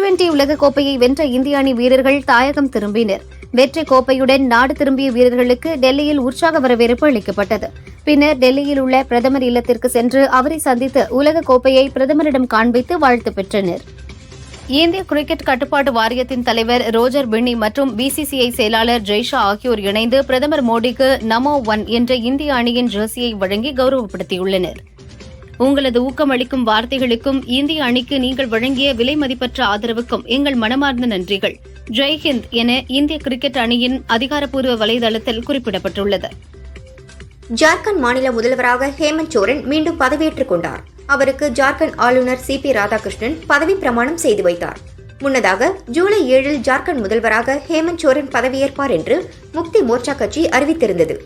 Twenty உலகக்கோப்பையை வென்ற இந்திய அணி வீரர்கள் தாயகம் திரும்பினர். வெற்றி கோப்பையுடன் நாடு திரும்பிய வீரர்களுக்கு டெல்லியில் உற்சாக வரவேற்பு அளிக்கப்பட்டது. பின்னர் டெல்லியில் உள்ள பிரதமர் இல்லத்திற்கு சென்று அவரை சந்தித்து உலக கோப்பையை பிரதமரிடம் காண்பித்து வாழ்த்து பெற்றனர். இந்திய கிரிக்கெட் கட்டுப்பாட்டு வாரியத்தின் தலைவர் ரோஜர் பின்னி மற்றும் பிசிசிஐ செயலாளர் ஜெய்ஷா ஆகியோர் இணைந்து பிரதமர் மோடிக்கு நமோ ஒன் என்ற இந்திய அணியின் ஜெர்சியை வழங்கி கௌரவப்படுத்தியுள்ளனர். உங்களது ஊக்கமளிக்கும் வார்த்தைகளுக்கும் இந்திய அணிக்கு நீங்கள் வழங்கிய விலை மதிப்பற்ற ஆதரவுக்கும் எங்கள் மனமார்ந்த நன்றிகள். ஜெய்ஹிந்த் என இந்திய கிரிக்கெட் அணியின் அதிகாரப்பூர்வ வலைதளத்தில் குறிப்பிடப்பட்டுள்ளது. ஜார்க்கண்ட் மாநில முதல்வராக ஹேமந்த் சோரன் மீண்டும் பதவியேற்றுக் கொண்டார். அவருக்கு ஜார்க்கண்ட் ஆளுநர் சி பி ராதாகிருஷ்ணன் பதவி பிரமாணம் செய்து வைத்தார். முன்னதாக ஜூலை ஏழில் ஜார்க்கண்ட் முதல்வராக ஹேமந்த் சோரன் பதவியேற்பார் என்று முக்தி மோர்ச்சா கட்சி அறிவித்திருந்தது.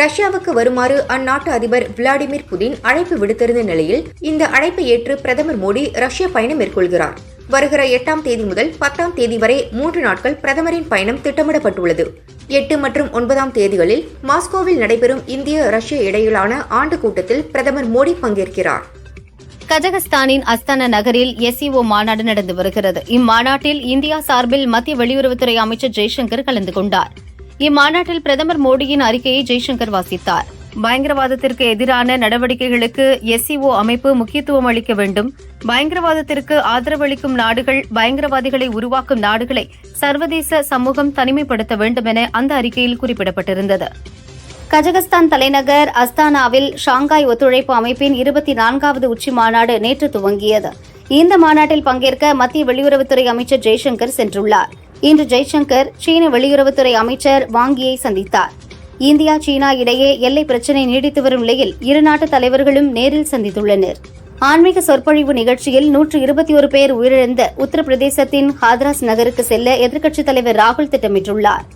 ரஷ்யாவுக்கு வருமாறு அந்நாட்டு அதிபர் விளாடிமிர் புதின் அழைப்பு விடுத்திருந்த நிலையில் இந்த அழைப்பை ஏற்று பிரதமர் மோடி ரஷ்ய பயணம் மேற்கொள்கிறார். வருகிற எட்டாம் தேதி முதல் பத்தாம் தேதி வரை மூன்று நாட்கள் பிரதமரின் பயணம் திட்டமிடப்பட்டுள்ளது. எட்டு மற்றும் ஒன்பதாம் தேதிகளில் மாஸ்கோவில் நடைபெறும் இந்திய ரஷ்ய இடையிலான ஆண்டு கூட்டத்தில் பிரதமர் மோடி பங்கேற்கிறார். கஜகஸ்தானின் அஸ்தானா நகரில் எஸ்இஓ மாநாடு நடந்து வருகிறது. இம்மாநாட்டில் இந்தியா சார்பில் மத்திய வெளியுறவுத்துறை அமைச்சர் ஜெய்சங்கர் கலந்து கொண்டார். இம்மாநாட்டில் பிரதமர் மோடியின் அறிக்கையை ஜெய்சங்கர் வாசித்தார். பயங்கரவாதத்திற்கு எதிரான நடவடிக்கைகளுக்கு எஸ்சிஓ அமைப்பு முக்கியத்துவம் அளிக்க வேண்டும். பயங்கரவாதத்திற்கு ஆதரவளிக்கும் நாடுகள் பயங்கரவாதிகளை உருவாக்கும் நாடுகளை சர்வதேச சமூகம் தனிமைப்படுத்த வேண்டும் என அந்த அறிக்கையில் குறிப்பிடப்பட்டிருந்தது. கஜகஸ்தான் தலைநகர் அஸ்தானாவில் ஷாங்காய் ஒத்துழைப்பு அமைப்பின் இருபத்தி நான்காவது உச்சி மாநாடு நேற்று துவங்கியது. இந்த மாநாட்டில் பங்கேற்க மத்திய வெளியுறவுத்துறை அமைச்சர் ஜெய்சங்கர் சென்றுள்ளார். இன்று ஜெய்சங்கர் சீன வெளியுறவுத்துறை அமைச்சர் வாங்கியை சந்தித்தார். இந்தியா சீனா இடையே எல்லை பிரச்சினை நீடித்து வரும் நிலையில் இரு நாட்டு தலைவர்களும் நேரில் சந்தித்துள்ளனர். ஆன்மீக சொற்பொழிவு நிகழ்ச்சியில் நூற்று இருபத்தி ஒரு பேர் உயிரிழந்த உத்தரப்பிரதேசத்தின் ஹாத்ராஸ் நகருக்கு செல்ல எதிர்க்கட்சித் தலைவர் ராகுல் திட்டமிட்டுள்ளார்.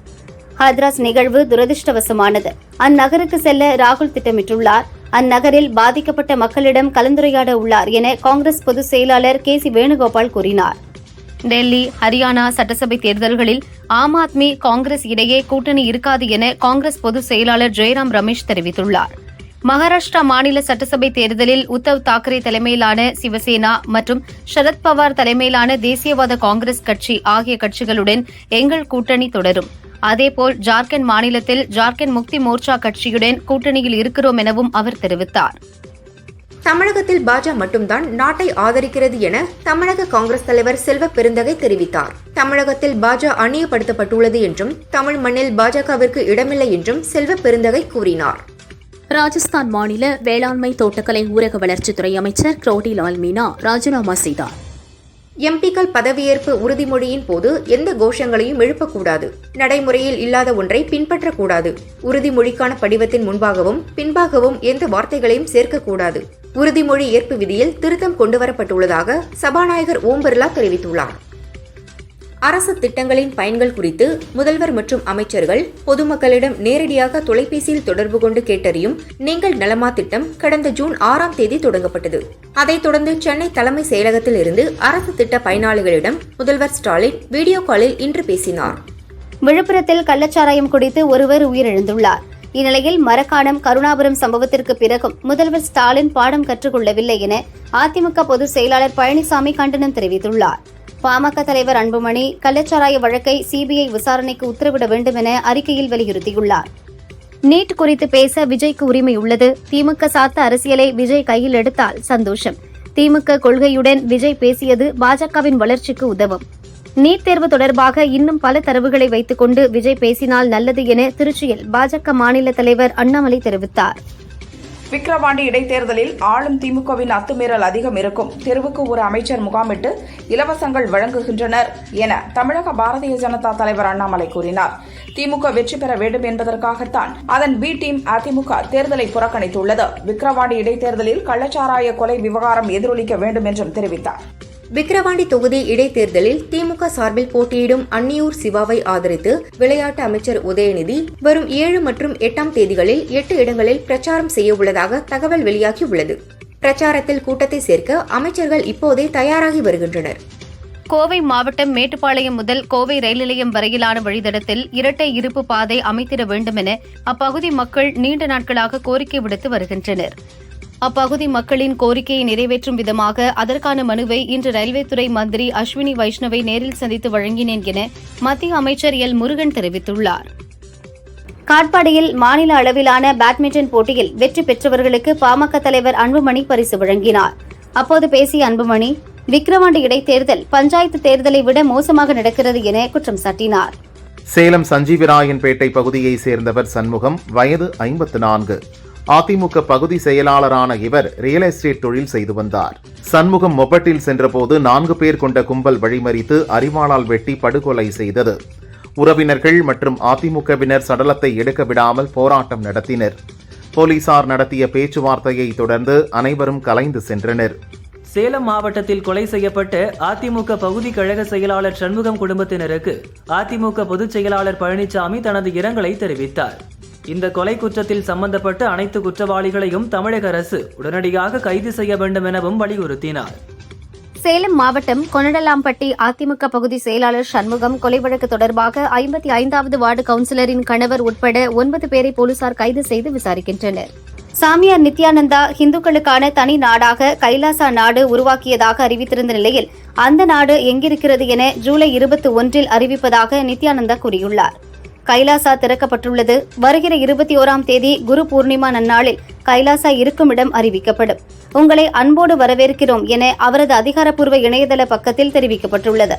ஹாத்ராஸ் நிகழ்வு துரதிருஷ்டவசமானது. அந்நகருக்கு செல்ல ராகுல் திட்டமிட்டுள்ளார். அந்நகரில் பாதிக்கப்பட்ட மக்களிடம் கலந்துரையாட உள்ளார் என காங்கிரஸ் பொதுச் செயலாளர் கே சி வேணுகோபால் கூறினார். டெல்லி ஹரியானா சட்டசபை தேர்தல்களில் ஆம் ஆத்மி காங்கிரஸ் இடையே கூட்டணி இருக்காது என காங்கிரஸ் பொதுச் செயலாளர் ஜெயராம் ரமேஷ் தெரிவித்துள்ளார். மகாராஷ்டிரா மாநில சட்டசபை தேர்தலில் உத்தவ் தாக்கரே தலைமையிலான சிவசேனா மற்றும் சரத்பவார் தலைமையிலான தேசியவாத காங்கிரஸ் கட்சி ஆகிய கட்சிகளுடன் எங்கள் கூட்டணி தொடரும். அதேபோல் ஜார்க்கண்ட் மாநிலத்தில் ஜார்க்கண்ட் முக்தி மோர்ச்சா கட்சியுடன் கூட்டணியில் இருக்கிறோம் எனவும் அவர் தெரிவித்தார். தமிழகத்தில் பாஜக மட்டும்தான் நாட்டை ஆதரிக்கிறது என தமிழக காங்கிரஸ் தலைவர் செல்வ பெருந்தகை தெரிவித்தார். தமிழகத்தில் பாஜக அந்நியப்படுத்தப்பட்டுள்ளது என்றும் தமிழ் மண்ணில் பாஜகவிற்கு இடமில்லை என்றும் செல்வ பெருந்தகை கூறினார். ராஜஸ்தான் மாநில வேளாண்மை தோட்டக்கலை ஊரக வளர்ச்சித்துறை அமைச்சர் குரோடி லால் மீனா ராஜினாமா செய்தார். எம்பிக்கள் பதவியேற்பு உறுதிமொழியின் போது எந்த கோஷங்களையும் எழுப்பக்கூடாது. நடைமுறையில் இல்லாத ஒன்றை பின்பற்றக்கூடாது. உறுதிமொழிக்கான படிவத்தின் முன்பாகவும் பின்பாகவும் எந்த வார்த்தைகளையும் சேர்க்கக்கூடாது. உறுதிமொழி ஏற்பு விதியில் திருத்தம் கொண்டுவரப்பட்டுள்ளதாக சபாநாயகர் ஓம் பிர்லா தெரிவித்துள்ளார். அரசு திட்டங்களின் பயன்கள் குறித்து முதல்வர் மற்றும் அமைச்சர்கள் பொதுமக்களிடம் நேரடியாக தொலைபேசியில் தொடர்பு கொண்டு கேட்டறியும் நீங்கள் நலமா திட்டம் கடந்த ஜூன் ஆறாம் தேதி தொடங்கப்பட்டது. அதைத் தொடர்ந்து சென்னை தலைமை செயலகத்தில் இருந்து அரசு திட்ட பயனாளிகளிடம் முதல்வர் ஸ்டாலின் வீடியோ காலில் இன்று பேசினார். விழுப்புரத்தில் கள்ளச்சாராயம் குடித்து ஒருவர் உயிரிழந்துள்ளார். இந்நிலையில் மரக்காணம் கருணாபுரம் சம்பவத்திற்கு பிறகும் முதல்வர் ஸ்டாலின் பாடம் கற்றுக்கொள்ளவில்லை என அதிமுக பொதுச் செயலாளர் பழனிசாமி கண்டனம் தெரிவித்துள்ளார். பாமக தலைவர் அன்புமணி கள்ளச்சாராய வழக்கை சிபிஐ விசாரணைக்கு உத்தரவிட வேண்டும் என அறிக்கையில் வலியுறுத்தியுள்ளார். நீட் குறித்து பேச விஜய்க்கு உரிமை உள்ளது. திமுக சாத்த அரசியலை விஜய் கையில் எடுத்தால் சந்தோஷம். திமுக கொள்கையுடன் விஜய் பேசியது பாஜகவின் வளர்ச்சிக்கு உதவும். நீட் தேர்வு தொடர்பாக இன்னும் பல தரவுகளை வைத்துக் கொண்டு விஜய் பேசினால் நல்லது என திருச்சியில் பாஜக மாநில தலைவர் அண்ணாமலை தெரிவித்தார். விக்கிரவாண்டி இடைத்தேர்தலில் ஆளும் திமுகவின் அத்துமீறல் அதிகம் இருக்கும். தெருவுக்கு ஒரு அமைச்சர் முகாமிட்டு இலவசங்கள் வழங்குகின்றனர் என தமிழக பாரதிய ஜனதா தலைவர் அண்ணாமலை கூறினார். திமுக வெற்றி பெற வேண்டும் என்பதற்காகத்தான் அதன் பி டீம் அதிமுக தேர்தலை புறக்கணித்துள்ளது. விக்கிரவாண்டி இடைத்தேர்தலில் கள்ளச்சாராய கொலை விவகாரம் எதிரொலிக்க வேண்டும் என்றும் தெரிவித்தார். விக்கிரவாண்டி தொகுதி இடைத்தேர்தலில் திமுக சார்பில் போட்டியிடும் அன்னியூர் சிவாவை ஆதரித்து விளையாட்டு அமைச்சர் உதயநிதி வரும் ஏழு மற்றும் எட்டாம் தேதிகளில் எட்டு இடங்களில் பிரச்சாரம் செய்ய உள்ளதாக தகவல் வெளியாகியுள்ளது. பிரச்சாரத்தில் கூட்டத்தை சேர்க்க அமைச்சர்கள் இப்போதே தயாராகி வருகின்றனர். கோவை மாவட்டம் மேட்டுப்பாளையம் முதல் கோவை ரயில் நிலையம் வரையிலான வழித்தடத்தில் இரட்டை இருப்பு பாதை அமைத்திட வேண்டும் என அப்பகுதி மக்கள் நீண்ட நாட்களாக கோரிக்கை விடுத்து வருகின்றனர். அப்பகுதி மக்களின் கோரிக்கையை நிறைவேற்றும் விதமாக அதற்கான மனுவை இன்று ரயில்வே துறை மந்திரி அஸ்வினி வைஷ்ணவை நேரில் சந்தித்து வழங்கினேன் என மத்திய அமைச்சர் எல். முருகன் தெரிவித்துள்ளார். காட்பாடியில் மாநில அளவிலான பேட்மிண்டன் போட்டியில் வெற்றி பெற்றவர்களுக்கு பாமக தலைவர் அன்புமணி பரிசு வழங்கினார். அப்போது பேசிய அன்புமணி விக்கிரவாண்டி இடைத்தேர்தல் பஞ்சாயத்து தேர்தலை விட மோசமாக நடக்கிறது என குற்றம் சாட்டினார். சேலம் சஞ்சீவிராயன்பேட்டை பகுதியைச் சேர்ந்தவர் சண்முகம் வயது ஐம்பத்து நான்கு. அதிமுக பகுதி செயலாளரான இவர் ரியல் எஸ்டேட் தொழில் செய்து வந்தார். சண்முகம் மொபட்டில் சென்றபோது நான்கு பேர் கொண்ட கும்பல் வழிமறித்து அரிவாளால் வெட்டி படுகொலை செய்தது. உறவினர்கள் மற்றும் அதிமுகவினர் சடலத்தை எடுக்க விடாமல் போராட்டம் நடத்தினர். போலீசார் நடத்திய பேச்சுவார்த்தையை தொடர்ந்து அனைவரும் கலைந்து சென்றனர். சேலம் மாவட்டத்தில் கொலை செய்யப்பட்ட அதிமுக பகுதி கழக செயலாளர் சண்முகம் குடும்பத்தினருக்கு அதிமுக பொதுச் செயலாளர் பழனிசாமி தனது இரங்கலை தெரிவித்தார். இந்த கொலை குற்றத்தில் சம்பந்தப்பட்ட அனைத்து குற்றவாளிகளையும் தமிழக அரசு உடனடியாக கைது செய்ய வேண்டும் எனவும் வலியுறுத்தினார். சேலம் மாவட்டம் கொனடலாம்பட்டி அதிமுக பகுதி செயலாளர் சண்முகம் கொலை வழக்கு தொடர்பாக ஐம்பத்தி ஐந்தாவது வார்டு கவுன்சிலரின் கணவர் உட்பட ஒன்பது பேரை போலீசார் கைது செய்து விசாரிக்கின்றனர். சாமியார் நித்யானந்தா இந்துக்களுக்கான தனி நாடாக கைலாசா நாடு உருவாக்கியதாக அறிவித்திருந்த நிலையில் அந்த நாடு எங்கிருக்கிறது என ஜூலை இருபத்தி ஒன்றில் அறிவிப்பதாக நித்யானந்தா கூறியுள்ளார். கைலாசா திறக்கப்பட்டுள்ளது. வருகிற இருபத்தி ஓராம் தேதி குரு பூர்ணிமா நன்னாளில் கைலாசா இருக்குமிடம் அறிவிக்கப்படும். உங்களை அன்போடு வரவேற்கிறோம் என அவரது அதிகாரப்பூர்வ இணையதள பக்கத்தில் தெரிவிக்கப்பட்டுள்ளது.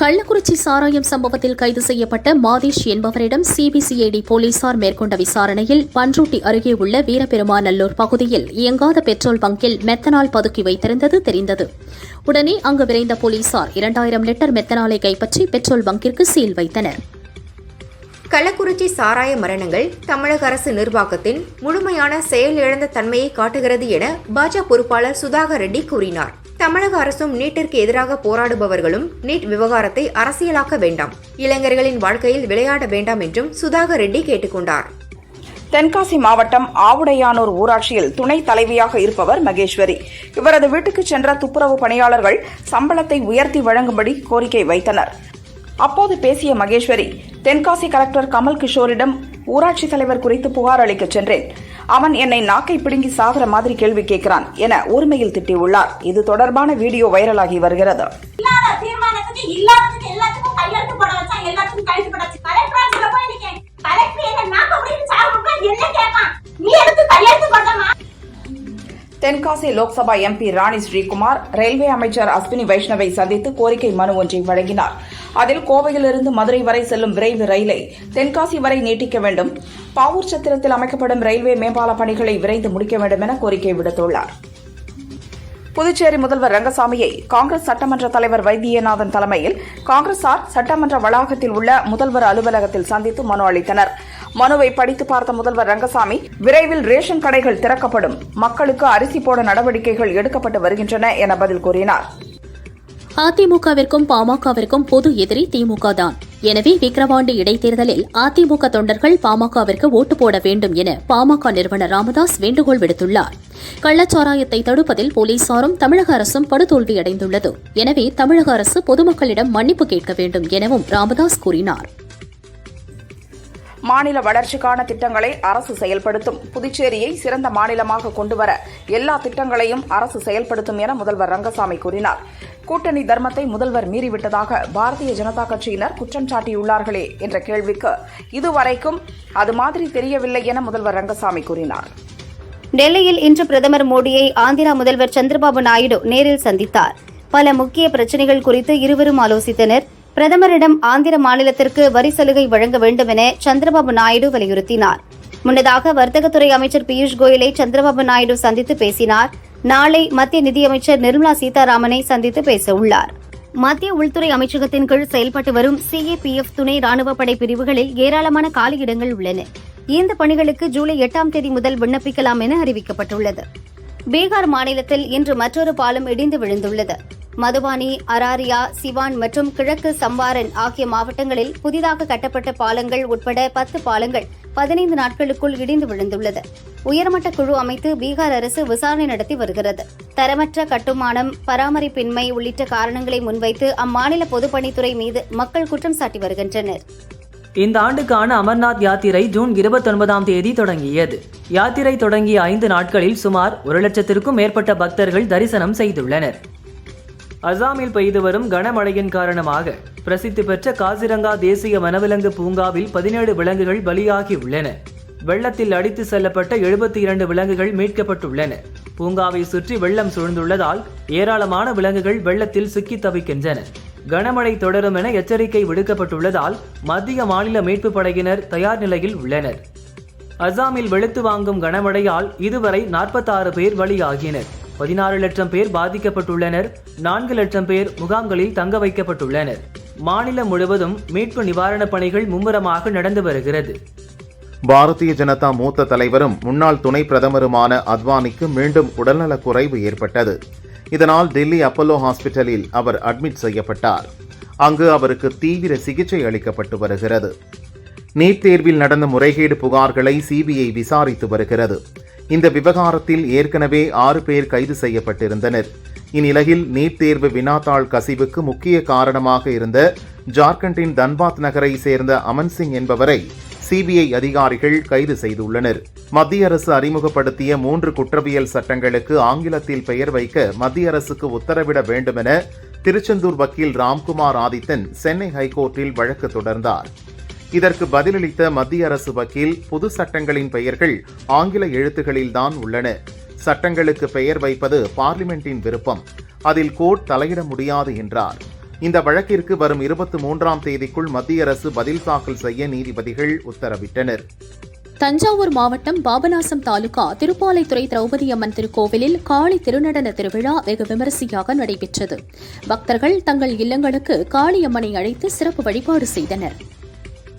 கள்ளக்குறிச்சி சாராயம் சம்பவத்தில் கைது செய்யப்பட்ட மாதேஷ் என்பவரிடம் சிபிசிஐடி போலீசார் மேற்கொண்ட விசாரணையில் பன்ருட்டி அருகே உள்ள வீரபெருமாநல்லூர் பகுதியில் இயங்காத பெட்ரோல் பங்கில் மெத்தனால் பதுக்கி வைத்திருந்தது தெரிந்தது. உடனே அங்கு விரைந்த போலீசார் இரண்டாயிரம் லிட்டர் மெத்தனாலை கைப்பற்றி பெட்ரோல் பங்கிற்கு சீல் வைத்தனர். கள்ளக்குறிச்சி சாராய மரணங்கள் தமிழக அரசு நிர்வாகத்தின் முழுமையான செயலிழந்த தன்மையை காட்டுகிறது என பாஜக பொறுப்பாளர் சுதாகர் ரெட்டி கூறினார். தமிழக அரசும் நீட்டிற்கு எதிராக போராடுபவர்களும் நீட் விவகாரத்தை அரசியலாக்க வேண்டாம். இளைஞர்களின் வாழ்க்கையில் விளையாட வேண்டாம் என்றும் சுதாகர் ரெட்டி கேட்டுக்கொண்டார். தென்காசி மாவட்டம் ஆவுடையானூர் ஊராட்சியில் துணை தலைவியாக இருப்பவர் மகேஸ்வரி. இவரது வீட்டுக்கு சென்ற துப்புரவு பணியாளர்கள் சம்பளத்தை உயர்த்தி வழங்கும்படி கோரிக்கை வைத்தனர். அப்போது பேசிய மகேஸ்வரி தென்காசி கலெக்டர் கமல் கிஷோரிடம் ஊராட்சி தலைவர் குறித்து புகார் அளிக்கச் சென்றேன். அவன் என்னை நாக்கை பிடுங்கி சாகிற மாதிரி கேள்வி கேட்கிறான் என ஒருமையில் திட்டியுள்ளார். இது தொடர்பான வீடியோ வைரலாகி வருகிறது. எல்லாத்துக்கும் தென்காசி லோக்சபா எம்பி ராணி ஸ்ரீகுமார் ரயில்வே அமைச்சர் அஸ்வினி வைஷ்ணவை சந்தித்து கோரிக்கை மனு ஒன்றை வழங்கினார். அதில் கோவையிலிருந்து மதுரை வரை செல்லும் விரைவு ரயிலை தென்காசி வரை நீட்டிக்க வேண்டும். பாவூர் சத்திரத்தில் அமைக்கப்படும் ரயில்வே மேம்பால பணிகளை விரைந்து முடிக்க வேண்டும் என கோரிக்கை விடுத்துள்ளார். புதுச்சேரி முதல்வர் ரங்கசாமியை காங்கிரஸ் சட்டமன்ற தலைவர் வைத்தியநாதன் தலைமையில் காங்கிரசார் சட்டமன்ற வளாகத்தில் உள்ள முதல்வர் அலுவலகத்தில் சந்தித்து மனு அளித்தனர். மனுவை படித்து பார்த்த முதல்வர் ரங்கசாமி விரைவில் ரேஷன் கடைகள் திறக்கப்படும். மக்களுக்கு அரிசி போட நடவடிக்கைகள் எடுக்கப்பட்டு வருகின்றன என பதில் கூறினார். அதிமுகவிற்கும் பாமகவிற்கும் பொது எதிரி திமுக தான். எனவே விக்கிரவாண்டி இடைத்தேர்தலில் அதிமுக தொண்டர்கள் பாமகவிற்கு ஓட்டு போட வேண்டும் என பாமக நிறுவனர் ராமதாஸ் வேண்டுகோள் விடுத்துள்ளார். கள்ளச்சாராயத்தை தடுப்பதில் போலீசாரும் தமிழக அரசும் படுதோல்வியடைந்துள்ளது எனவே தமிழக அரசு பொதுமக்களிடம் மன்னிப்பு கேட்க வேண்டும் எனவும் ராமதாஸ் கூறினார். மாநில வளர்ச்சிக்கான திட்டங்களை அரசு செயல்படுத்தும். புதுச்சேரியை சிறந்த மாநிலமாக கொண்டுவர எல்லா திட்டங்களையும் அரசு செயல்படுத்தும் என முதல்வர் ரங்கசாமி கூறினார். கூட்டணி தர்மத்தை முதல்வர் மீறிவிட்டதாக பாரதிய ஜனதா கட்சியினர் குற்றம் சாட்டியுள்ளார்களே என்ற கேள்விக்கு இதுவரைக்கும் அது மாதிரி தெரியவில்லை என முதல்வர் ரங்கசாமி கூறினார். டெல்லியில் இன்று பிரதமர் மோடியை ஆந்திரா முதல்வர் சந்திரபாபு நாயுடு நேரில் சந்தித்தார். பல முக்கிய பிரச்சினைகள் குறித்து இருவரும் ஆலோசித்தனர். பிரதமரிடம் ஆந்திர மாநிலத்திற்கு வரி சலுகை வழங்க வேண்டும் என சந்திரபாபு நாயுடு வலியுறுத்தினார். முன்னதாக வர்த்தகத்துறை அமைச்சர் பியூஷ் கோயலை சந்திரபாபு நாயுடு சந்தித்து பேசினார். நாளை மத்திய நிதியமைச்சர் நிர்மலா சீதாராமனை சந்தித்து பேசவுள்ளார் மத்திய உள்துறை அமைச்சகத்தின் கீழ் செயல்பட்டு வரும் சிஏபிஎஃப் துணை ராணுவ படை பிரிவுகளில் ஏராளமான காலியிடங்கள் உள்ளன. இந்த பணிகளுக்கு ஜூலை எட்டாம் தேதி முதல் விண்ணப்பிக்கலாம் என அறிவிக்கப்பட்டுள்ளது. பீகார் மாநிலத்தில் இன்று மற்றொரு பாலம் இடிந்து விழுந்துள்ளது. மதுபானி அராரியா சிவான் மற்றும் கிழக்கு சம்பாரன் ஆகிய மாவட்டங்களில் புதிதாக கட்டப்பட்ட பாலங்கள் உட்பட பத்து பாலங்கள் பதினைந்து நாட்களுக்குள் இடிந்து விழுந்துள்ளது. உயர்மட்ட குழு அமைத்து பீகார் அரசு விசாரணை நடத்தி வருகிறது. தரமற்ற கட்டுமானம் பராமரிப்பின்மை உள்ளிட்ட காரணங்களை முன்வைத்து அம்மாநில பொதுப்பணித்துறை மீது மக்கள் குற்றம் சாட்டி வருகின்றனர். இந்த ஆண்டுக்கான அமர்நாத் யாத்திரை ஜூன் இருபத்தொன்பதாம் தேதி தொடங்கியது. யாத்திரை தொடங்கிய ஐந்து நாட்களில் சுமார் ஒரு லட்சத்திற்கும் மேற்பட்ட பக்தர்கள் தரிசனம் செய்துள்ளனர். அசாமில் பெய்து வரும் கனமழையின் காரணமாக பிரசித்தி பெற்ற காசிரங்கா தேசிய வனவிலங்கு பூங்காவில் பதினேழு விலங்குகள் பலியாகியுள்ளன. வெள்ளத்தில் அடித்து செல்லப்பட்ட எழுபத்தி இரண்டு விலங்குகள் மீட்கப்பட்டுள்ளன. பூங்காவை சுற்றி வெள்ளம் சூழ்ந்துள்ளதால் ஏராளமான விலங்குகள் வெள்ளத்தில் சிக்கி தவிக்கின்றன. கனமழை தொடரும் என எச்சரிக்கை விடுக்கப்பட்டுள்ளதால் மத்திய மாநில மீட்புப் படையினர் தயார் நிலையில் உள்ளனர். அசாமில் வெளுத்து வாங்கும் கனமழையால் இதுவரை 46 பேர் பலியாகினர். பதினாறு லட்சம் பேர் பாதிக்கப்பட்டுள்ளனர். நான்கு லட்சம் பேர் முகாம்களில் தங்க வைக்கப்பட்டுள்ளனர். மாநிலம் முழுவதும் மீட்பு நிவாரணப் பணிகள் மும்முரமாக நடந்து வருகிறது. பாரதிய ஜனதா மூத்த தலைவரும் முன்னாள் துணை பிரதமருமான அத்வானிக்கு மீண்டும் உடல்நலக் குறைவு ஏற்பட்டது. இதனால் டெல்லி அப்பல்லோ ஹாஸ்பிட்டலில் அவர் அட்மிட் செய்யப்பட்டார். அங்கு அவருக்கு தீவிர சிகிச்சை அளிக்கப்பட்டு வருகிறது. நீட் தேர்வில் நடந்த முறைகேடு புகார்களை சிபிஐ விசாரித்து வருகிறது. இந்த விவகாரத்தில் ஏற்கனவே ஆறு பேர் கைது செய்யப்பட்டிருந்தனர். இந்நிலையில் நீட் தேர்வு வினாத்தாள் கசிவுக்கு முக்கிய காரணமாக இருந்த ஜார்க்கண்டின் தன்பாத் நகரை சேர்ந்த அமன் சிங் என்பவரை சிபிஐ அதிகாரிகள் கைது செய்துள்ளனர். மத்திய அரசு அறிமுகப்படுத்திய மூன்று குற்றவியல் சட்டங்களுக்கு ஆங்கிலத்தில் பெயர் வைக்க மத்திய அரசுக்கு உத்தரவிட வேண்டுமென திருச்செந்தூர் வக்கீல் ராம்குமார் ஆதித்தன் சென்னை ஹைகோர்ட்டில் வழக்கு தொடர்ந்தார். இதற்கு பதிலளித்த மத்திய அரசு வக்கீல் புது சட்டங்களின் பெயர்கள் ஆங்கில எழுத்துகளில்தான் உள்ளன. சட்டங்களுக்கு பெயர் வைப்பது பார்லிமெண்டின் விருப்பம். அதில் கோர்ட் தலையிட முடியாது என்றார். இந்த வழக்கிற்கு வரும் இருபத்தி மூன்றாம் தேதிக்குள் மத்திய அரசு பதில் தாக்கல் செய்ய நீதிபதிகள் உத்தரவிட்டனர். தஞ்சாவூர் மாவட்டம் பாபநாசம் தாலுகா திருப்பாலைத்துறை திரௌபதி அம்மன் திருக்கோவிலில் காளி திருநடன திருவிழா வெகு விமரிசையாக நடைபெற்றது. பக்தர்கள் தங்கள் இல்லங்களுக்கு காளியம்மனை அழைத்து சிறப்பு வழிபாடு செய்தனர்.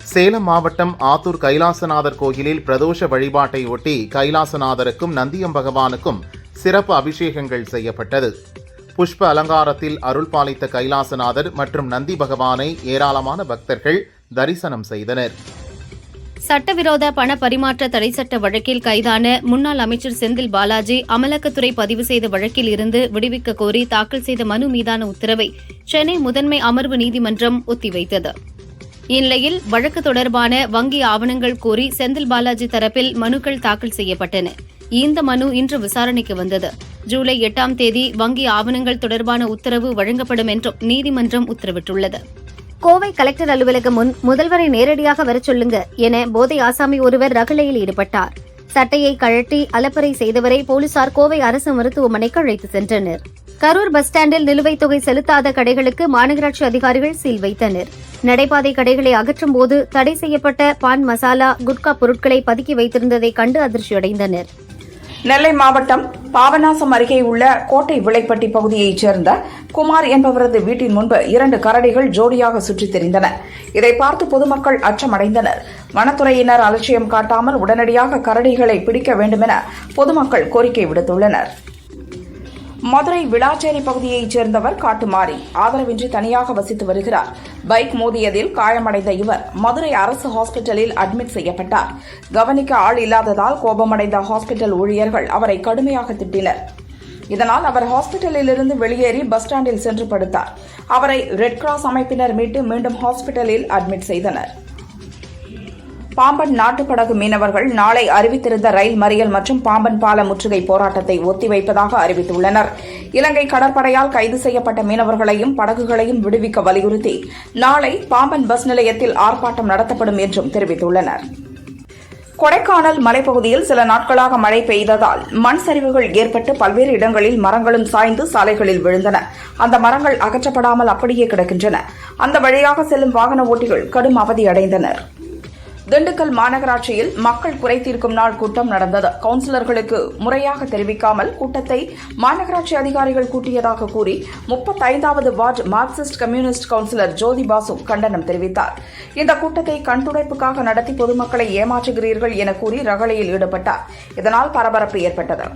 சேலம் மாவட்டம் ஆத்தூர் கைலாசநாதர் கோயிலில் பிரதோஷ வழிபாட்டை ஒட்டி கைலாசநாதருக்கும் நந்தியம் பகவானுக்கும் சிறப்பு அபிஷேகங்கள் செய்யப்பட்டது. புஷ்ப அலங்காரத்தில் அருள் பாலித்த கைலாசநாதர் மற்றும் நந்தி பகவானை ஏராளமான பக்தர்கள் தரிசனம் செய்தனர். சட்டவிரோத பண பரிமாற்ற தடை சட்ட வழக்கில் கைதான முன்னாள் அமைச்சர் செந்தில் பாலாஜி அமலாக்கத்துறை பதிவு செய்த வழக்கில் இருந்து விடுவிக்க கோரி தாக்கல் செய்த மனு மீதான உத்தரவை சென்னை முதன்மை அமர்வு நீதிமன்றம் ஒத்திவைத்தது. இந்நிலையில் வழக்கு தொடர்பான வங்கி ஆவணங்கள் கோரி செந்தில் பாலாஜி தரப்பில் மனுக்கள் தாக்கல் செய்யப்பட்டன. இந்த மனு இன்று விசாரணைக்கு வந்தது. ஜூலை எட்டாம் தேதி வங்கி ஆவணங்கள் தொடர்பான உத்தரவு வழங்கப்படும் என்றும் நீதிமன்றம் உத்தரவிட்டுள்ளது. கோவை கலெக்டர் அலுவலகம் முன் முதல்வரை நேரடியாக வரச் சொல்லுங்க என போதை ஆசாமி ஒருவர் ரகளையில் ஈடுபட்டார். சட்டையை கழட்டி அலப்பறை செய்தவரை போலீசார் கோவை அரசு மருத்துவமனைக்கு அழைத்து சென்றனர். கரூர் பஸ் ஸ்டாண்டில் நிலுவைத் தொகை செலுத்தாத கடைகளுக்கு மாநகராட்சி அதிகாரிகள் சீல் வைத்தனர். நடைபாதை கடைகளை அகற்றும் போது தடை செய்யப்பட்ட பான் மசாலா குட்கா பொருட்களை பதுக்கி வைத்திருந்ததை கண்டு அதிர்ச்சியடைந்தனா் நெல்லை மாவட்டம் பாபநாசம் அருகே உள்ள கோட்டை விளைப்பட்டி பகுதியைச் சேர்ந்த குமார் என்பவரது வீட்டின் முன்பு இரண்டு கரடிகள் ஜோடியாக சுற்றித் திரிந்தன. இதை பார்த்து பொதுமக்கள் அச்சமடைந்தனர். வனத்துறையினர் அலட்சியம் காட்டாமல் உடனடியாக கரடிகளை பிடிக்க வேண்டுமென பொதுமக்கள் கோரிக்கை விடுத்துள்ளனர். மதுரை விளாச்சேரி பகுதியைச் சேர்ந்தவர் காட்டுமாறி ஆதரவின்றி தனியாக வசித்து வருகிறார். பைக் மோதியதில் காயமடைந்த இவர் மதுரை அரசு ஹாஸ்பிட்டலில் அட்மிட் செய்யப்பட்டார். கவனிக்க ஆள் இல்லாததால் கோபமடைந்த ஹாஸ்பிட்டல் ஊழியர்கள் அவரை கடுமையாக திட்டினர். இதனால் அவர் ஹாஸ்பிட்டலிலிருந்து வெளியேறி பஸ் ஸ்டாண்டில் சென்று படுத்தார். அவரை ரெட் கிராஸ் அமைப்பினர் மீட்டு மீண்டும் ஹாஸ்பிட்டலில் அட்மிட் செய்தனர். பாம்பன் நாட்டுப்படகு மீனவர்கள் நாளை அறிவித்திருந்த ரயில் மறியல் மற்றும் பாம்பன் பால முற்றுகை போராட்டத்தை ஒத்திவைப்பதாக அறிவித்துள்ளனர். இலங்கை கடற்படையால் கைது செய்யப்பட்ட மீனவர்களையும் படகுகளையும் விடுவிக்க வலியுறுத்தி நாளை பாம்பன் பஸ் நிலையத்தில் ஆர்ப்பாட்டம் நடத்தப்படும் என்றும் தெரிவித்துள்ளனர். கொடைக்கானல் மலைப்பகுதியில் சில நாட்களாக மழை பெய்ததால் மண் சரிவுகள் ஏற்பட்டு பல்வேறு இடங்களில் மரங்களும் சாய்ந்து சாலைகளில் விழுந்தன. அந்த மரங்கள் அகற்றப்படாமல் அப்படியே கிடக்கின்றன. அந்த வழியாக செல்லும் வாகன ஓட்டிகள் கடும் அவதியடைந்தனா் திண்டுக்கல் மாநகராட்சியில் மக்கள் குறை தீர்க்கும் நாள் கூட்டம் நடந்தது. கவுன்சிலர்களுக்கு முறையாக தெரிவிக்காமல் கூட்டத்தை மாநகராட்சி அதிகாரிகள் கூட்டியதாக கூறி முப்பத்தைந்தாவது ward Marxist communist councillor Jyoti Basu கண்டனம் தெரிவித்தார். இந்த கூட்டத்தை கண்துடைப்புக்காக நடத்தி பொதுமக்களை ஏமாற்றுகிறீர்கள் என கூறி ரகளையில் ஈடுபட்டார். இதனால் பரபரப்பு ஏற்பட்டது.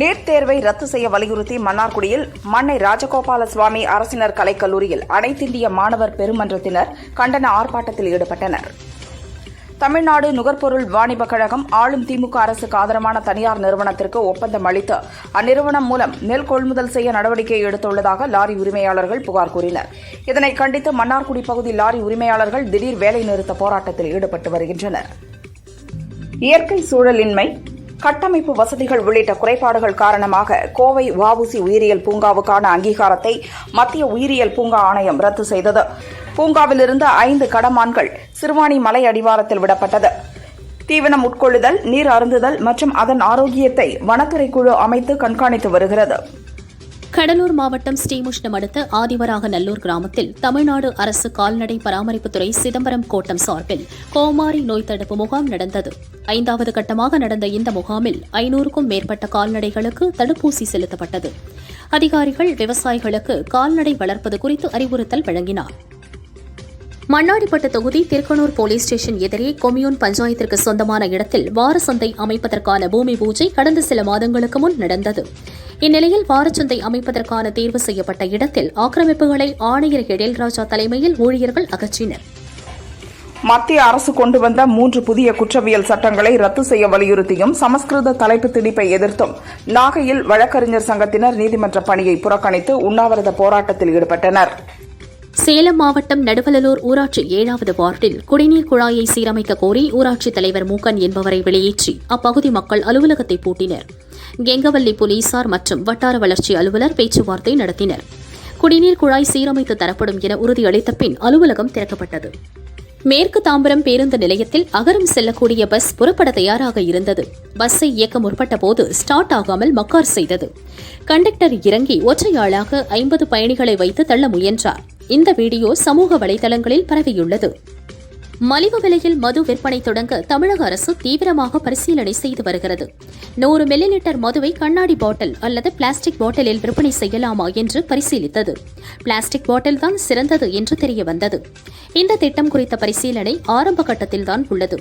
நீட் தேர்வை ரத்து செய்ய வலியுறுத்தி மன்னார்குடியில் மன்னை ராஜகோபால சுவாமி அரசினர் கலைக்கல்லூரியில் அனைத்திந்திய மாணவர் பெருமன்றத்தினர் கண்டன ஆர்ப்பாட்டத்தில் ஈடுபட்டனர். தமிழ்நாடு நுகர்பொருள் வாணிபக் கழகம் ஆளும் திமுக அரசுக்கு ஆதரவான தனியார் நிறுவனத்திற்கு ஒப்பந்தம் அளித்து அந்நிறுவனம் மூலம் நெல் கொள்முதல் செய்ய நடவடிக்கை எடுத்துள்ளதாக லாரி உரிமையாளர்கள் புகார் கூறினர். இதனை கண்டித்து மன்னார்குடி பகுதி லாரி உரிமையாளர்கள் திடீர் வேலைநிறுத்த போராட்டத்தில் ஈடுபட்டு வருகின்றனர். இயற்கை சூழலின்மை கட்டமைப்பு வசதிகள் உள்ளிட்ட குறைபாடுகள் காரணமாக கோவை வஉசி உயிரியல் பூங்காவுக்கான அங்கீகாரத்தை மத்திய உயிரியல் பூங்கா ஆணையம் ரத்து செய்தது. பூங்காவிலிருந்து ஐந்து கடமான்கள் சிறுவாணி மலை அடிவாரத்தில் விடப்பட்டது. தீவனம் உட்கொள்ளுதல் நீர் அருந்துதல் மற்றும் அதன் ஆரோக்கியத்தை வனத்துறை குழு அமைத்து கண்காணித்து வருகிறது. கடலூர் மாவட்டம் ஸ்ரீமுஷ்ணம் அடுத்த ஆதிவராக கிராமத்தில் தமிழ்நாடு அரசு கால்நடை பராமரிப்புத்துறை சிதம்பரம் கோட்டம் சார்பில் கோமாரி நோய் தடுப்பு முகாம் நடந்தது. ஐந்தாவது கட்டமாக நடந்த இந்த முகாமில் ஐநூறுக்கும் மேற்பட்ட கால்நடைகளுக்கு தடுப்பூசி செலுத்தப்பட்டது. அதிகாரிகள் விவசாயிகளுக்கு கால்நடை வளர்ப்பது குறித்து அறிவுறுத்தல் வழங்கினார். மண்ணாடிப்பட்டு தொகுதி திருக்கனூர் போலீஸ் ஸ்டேஷன் எதிரே கொம்யூன் பஞ்சாயத்திற்கு சொந்தமான இடத்தில் வார சந்தை அமைப்பதற்கான பூமி பூஜை கடந்த சில மாதங்களுக்கு முன் நடந்தது. இந்நிலையில் வாரச்சந்தை அமைப்பதற்கான தேர்வு செய்யப்பட்ட இடத்தில் ஆக்கிரமிப்புகளை ஆணையர் எழில்ராஜா தலைமையில் ஊழியர்கள் அகற்றினர். மத்திய அரசு கொண்டு வந்த மூன்று புதிய குற்றவியல் சட்டங்களை ரத்து செய்ய வலியுறுத்தியும் சமஸ்கிருத தலைப்பு திணிப்பை எதிர்த்தும் நாகையில் வழக்கறிஞர் சங்கத்தினர் நீதிமன்ற பணியை புறக்கணித்து உண்ணாவிரத போராட்டத்தில் ஈடுபட்டனர். சேலம் மாவட்டம் நடுவலலூர் ஊராட்சி ஏழாவது வார்டில் குடிநீர் குழாயை சீரமைக்க கோரி ஊராட்சித் தலைவர் மூக்கன் என்பவரை வெளியேற்றி அப்பகுதி மக்கள் அலுவலகத்தை பூட்டினர். கெங்கவல்லி போலீசார் மற்றும் வட்டார வளர்ச்சி அலுவலர் பேச்சுவார்த்தை நடத்தினர். குடிநீர் குழாய் சீரமைத்து தரப்படும் என உறுதியளித்த பின் அலுவலகம் திறக்கப்பட்டது. மேற்கு தாம்பரம் பேருந்து நிலையத்தில் அகரம் செல்லக்கூடிய பஸ் புறப்பட தயாராக இருந்தது. பஸ்ஸை இயக்க முற்பட்ட போது ஸ்டார்ட் ஆகாமல் மக்கார் செய்தது. கண்டக்டர் இறங்கி ஒற்றையாளாக ஐம்பது பயணிகளை வைத்து தள்ள முயன்றார். இந்த வீடியோ சமூக வலைதளங்களில் பரவியுள்ளது. மலிவு விலையில் மது விற்பனை தொடங்க தமிழக அரசு தீவிரமாக பரிசீலனை செய்து வருகிறது. நூறு மில்லி லிட்டர் மதுவை கண்ணாடி பாட்டில் அல்லது பிளாஸ்டிக் பாட்டிலில் விற்பனை செய்யலாமா என்று பரிசீலித்தது. பிளாஸ்டிக் பாட்டில் தான் சிறந்தது என்று தெரியவந்தது. இந்த திட்டம் குறித்த பரிசீலனை ஆரம்ப கட்டத்தில்தான் உள்ளது.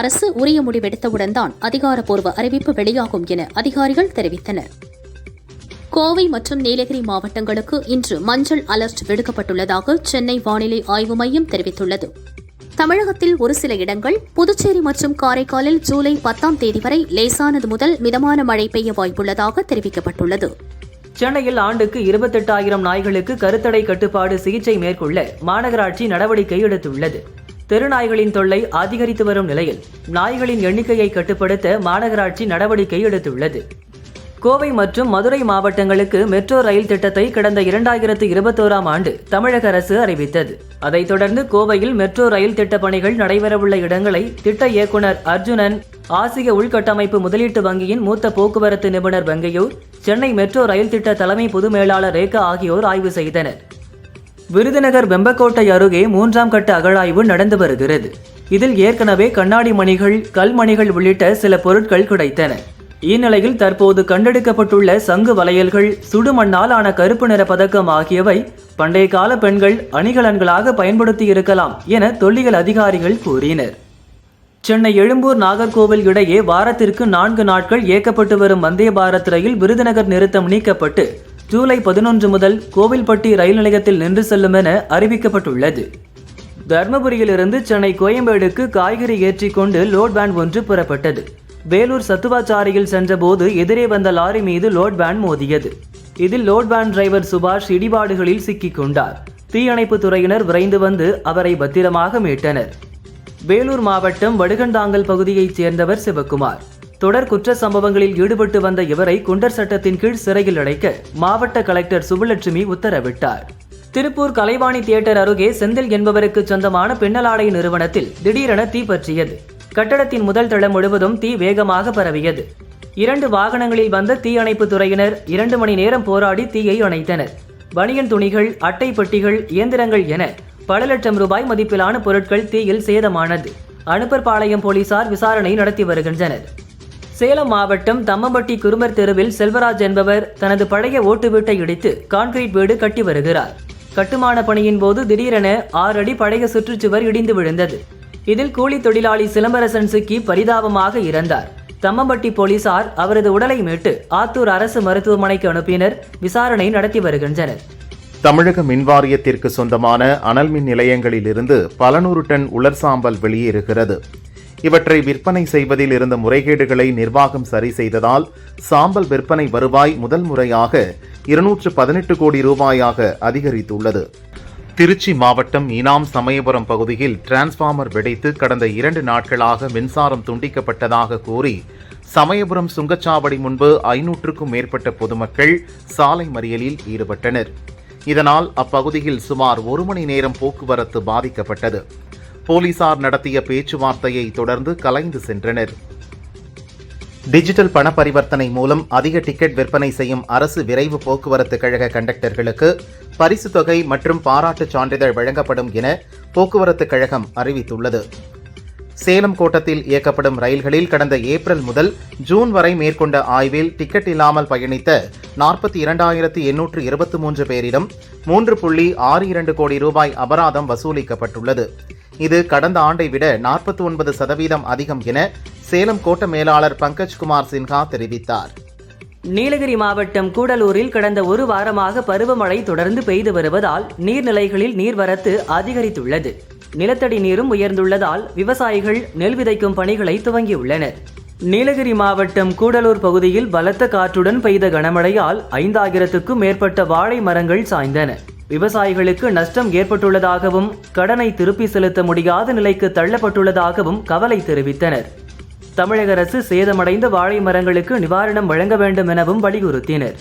அரசு உரிய முடிவெடுத்தவுடன் தான் அதிகாரப்பூர்வ அறிவிப்பு வெளியாகும் என அதிகாரிகள் தெரிவித்தனர். கோவை மற்றும் நீலகிரி மாவட்டங்களுக்கு இன்று மஞ்சள் அலர்ட் விடுக்கப்பட்டுள்ளதாக சென்னை வானிலை ஆய்வு மையம் தெரிவித்துள்ளது. தமிழகத்தில் ஒரு சில இடங்கள் புதுச்சேரி மற்றும் காரைக்காலில் ஜூலை பத்தாம் தேதி வரை லேசானது முதல் மிதமான மழை பெய்ய வாய்ப்புள்ளதாக தெரிவிக்கப்பட்டுள்ளது. சென்னையில் ஆண்டுக்கு இருபத்தெட்டாயிரம் நாய்களுக்கு கருத்தடை கட்டுப்பாடு சிகிச்சை மேற்கொள்ள மாநகராட்சி நடவடிக்கை எடுத்துள்ளது. தெருநாய்களின் தொல்லை அதிகரித்து வரும் நிலையில் நாய்களின் எண்ணிக்கையை கட்டுப்படுத்த மாநகராட்சி நடவடிக்கை எடுத்துள்ளது. கோவை மற்றும் மதுரை மாவட்டங்களுக்கு மெட்ரோ ரயில் திட்டத்தை கடந்த இரண்டாயிரத்து இருபத்தோராம் ஆண்டு தமிழக அரசு அறிவித்தது. அதைத் தொடர்ந்து கோவையில் மெட்ரோ ரயில் திட்ட பணிகள் நடைபெறவுள்ள இடங்களை திட்ட இயக்குனர் அர்ஜுனன் ஆசிய உள்கட்டமைப்பு முதலீட்டு வங்கியின் மூத்த போக்குவரத்து நிபுணர் வெங்கையூர் சென்னை மெட்ரோ ரயில் திட்ட தலைமை பொது மேலாளர் ரேகா ஆகியோர் ஆய்வு செய்தனர். விருதுநகர் வெம்பக்கோட்டை அருகே மூன்றாம் கட்ட அகழாய்வு நடந்து வருகிறது. இதில் ஏற்கனவே கண்ணாடி மணிகள் கல்மணிகள் உள்ளிட்ட சில பொருட்கள் கிடைத்தன. இந்நிலையில் தற்போது கண்டெடுக்கப்பட்டுள்ள சங்கு வளையல்கள் சுடுமண்ணால் ஆன கருப்பு நிற பதக்கம் ஆகியவை பண்டைய கால பெண்கள் அணிகலன்களாக பயன்படுத்தி இருக்கலாம் என தொல்லியல் அதிகாரிகள் கூறினர். சென்னை எழும்பூர் நாகர்கோவில் இடையே வாரத்திற்கு நான்கு நாட்கள் இயக்கப்பட்டு வரும் வந்தே பாரத் ரயில் விருதுநகர் நிறுத்தம் நீக்கப்பட்டு ஜூலை பதினொன்று முதல் கோவில்பட்டி ரயில் நிலையத்தில் நின்று செல்லும் என அறிவிக்கப்பட்டுள்ளது. தர்மபுரியிலிருந்து சென்னை கோயம்பேடுக்கு காய்கறி ஏற்றிக்கொண்டு லோட் வேன் ஒன்று புறப்பட்டது. வேலூர் சத்துவாச்சாரியில் சென்றபோது எதிரே வந்த லாரி மீது லோட் வேன் மோதியது. இதில் லோட் வேன் டிரைவர் சுபாஷ் இடிபாடுகளில் சிக்கிக் கொண்டார். தீயணைப்பு துறையினர் விரைந்து வந்து அவரை பத்திரமாக மீட்டனர். வேலூர் மாவட்டம் வடுகண்டாங்கல் பகுதியைச் சேர்ந்தவர் சிவக்குமார். தொடர் குற்ற சம்பவங்களில் ஈடுபட்டு வந்த இவரை குண்டர் சட்டத்தின் கீழ் சிறையில் அடைக்க மாவட்ட கலெக்டர் சுபலட்சுமி உத்தரவிட்டார். திருப்பூர் கலைவாணி தியேட்டர் அருகே செந்தில் என்பவருக்கு சொந்தமான பின்னலாடை நிறுவனத்தில் திடீரென தீ பற்றியது. கட்டடத்தின் முதல் தளம் முழுவதும் தீ வேகமாக பரவியது. இரண்டு வாகனங்களில் வந்த தீயணைப்பு துறையினர் இரண்டு மணி நேரம் போராடி தீயை அணைத்தனர். பனியன் துணிகள் அட்டை பெட்டிகள் இயந்திரங்கள் என பல லட்சம் ரூபாய் மதிப்பிலான பொருட்கள் தீயில் சேதமானது. அனுப்பர்பாளையம் போலீசார் விசாரணை நடத்தி வருகின்றனர். சேலம் மாவட்டம் தம்மம்பட்டி குருமர் தெருவில் செல்வராஜ் என்பவர் தனது பழைய ஓட்டு வீட்டை இடித்து கான்கிரீட் வீடு கட்டி வருகிறார். கட்டுமான பணியின் போது திடீரென ஆறு அடி பழைய சுற்றுச்சுவர் இடிந்து விழுந்தது. இதில் கூலி தொழிலாளி சிலம்பரசன் சிக்கி பரிதாபமாக இறந்தார். தம்மம்பட்டி போலீசார் அவரது உடலை மீட்டு ஆத்தூர் அரசு மருத்துவமனைக்கு அனுப்பினர். விசாரணை நடத்தி வருகின்றனர். தமிழக மின்வாரியத்திற்கு சொந்தமான அனல் மின் நிலையங்களிலிருந்து பல நூறு டன் உலர் சாம்பல் வெளியேறுகிறது. இவற்றை விற்பனை செய்வதில் இருந்த முறைகேடுகளை நிர்வாகம் சரி செய்ததால் சாம்பல் விற்பனை வருவாய் முதல் முறையாக இருநூற்று பதினெட்டு கோடி ரூபாயாக அதிகரித்துள்ளது. திருச்சி மாவட்டம் இனாம் சமயபுரம் பகுதியில் டிரான்ஸ்பார்மர் வெடித்து கடந்த இரண்டு நாட்களாக மின்சாரம் துண்டிக்கப்பட்டதாக கூறி சமயபுரம் சுங்கச்சாவடி முன்பு ஐநூற்றுக்கும் மேற்பட்ட பொதுமக்கள் சாலை மறியலில் ஈடுபட்டனர். இதனால் அப்பகுதியில் சுமார் ஒரு மணி நேரம் போக்குவரத்து பாதிக்கப்பட்டது. போலீசார் நடத்திய பேச்சுவார்த்தையை தொடர்ந்து கலைந்து சென்றனர். டிஜிட்டல் பண பரிவர்த்தனை மூலம் அதிக டிக்கெட் விற்பனை செய்யும் அரசு விரைவு போக்குவரத்து கழக கண்டக்டர்களுக்கு பரிசு தொகை மற்றும் பாராட்டுச் சான்றிதழ் வழங்கப்படும் என போக்குவரத்து கழகம் அறிவித்துள்ளது. சேலம் கோட்டத்தில் இயக்கப்படும் ரயில்களில் கடந்த ஏப்ரல் முதல் ஜூன் வரை மேற்கொண்ட ஆய்வில் டிக்கெட் இல்லாமல் பயணித்த நாற்பத்தி இரண்டாயிரத்து எண்ணூற்று இருபத்தி மூன்று பேரிடம் மூன்று புள்ளி ஆறு இரண்டு கோடி ரூபாய் அபராதம் வசூலிக்கப்பட்டுள்ளது. இது கடந்த ஆண்டை விட நாற்பத்தி ஒன்பது சதவீதம் அதிகம் என சேலம் கோட்ட மேலாளர் பங்கஜ் குமார் சின்ஹா தெரிவித்தார். நீலகிரி மாவட்டம் கூடலூரில் கடந்த ஒரு வாரமாக பருவமழை தொடர்ந்து பெய்து வருவதால் நீர்நிலைகளில் நீர்வரத்து அதிகரித்துள்ளது. நிலத்தடி நீரும் உயர்ந்துள்ளதால் விவசாயிகள் நெல் விதைக்கும் பணிகளை துவங்கியுள்ளனர். நீலகிரி மாவட்டம் கூடலூர் பகுதியில் பலத்த காற்றுடன் பெய்த கனமழையால் ஐந்தாயிரத்துக்கும் மேற்பட்ட வாழை மரங்கள் சாய்ந்தன. விவசாயிகளுக்கு நஷ்டம் ஏற்பட்டுள்ளதாகவும் கடனை திருப்பி செலுத்த முடியாத நிலைக்கு தள்ளப்பட்டுள்ளதாகவும் கவலை தெரிவித்தனர். தமிழக அரசு சேதமடைந்த வாழை மரங்களுக்கு நிவாரணம் வழங்க வேண்டும் எனவும் வலியுறுத்தினர்.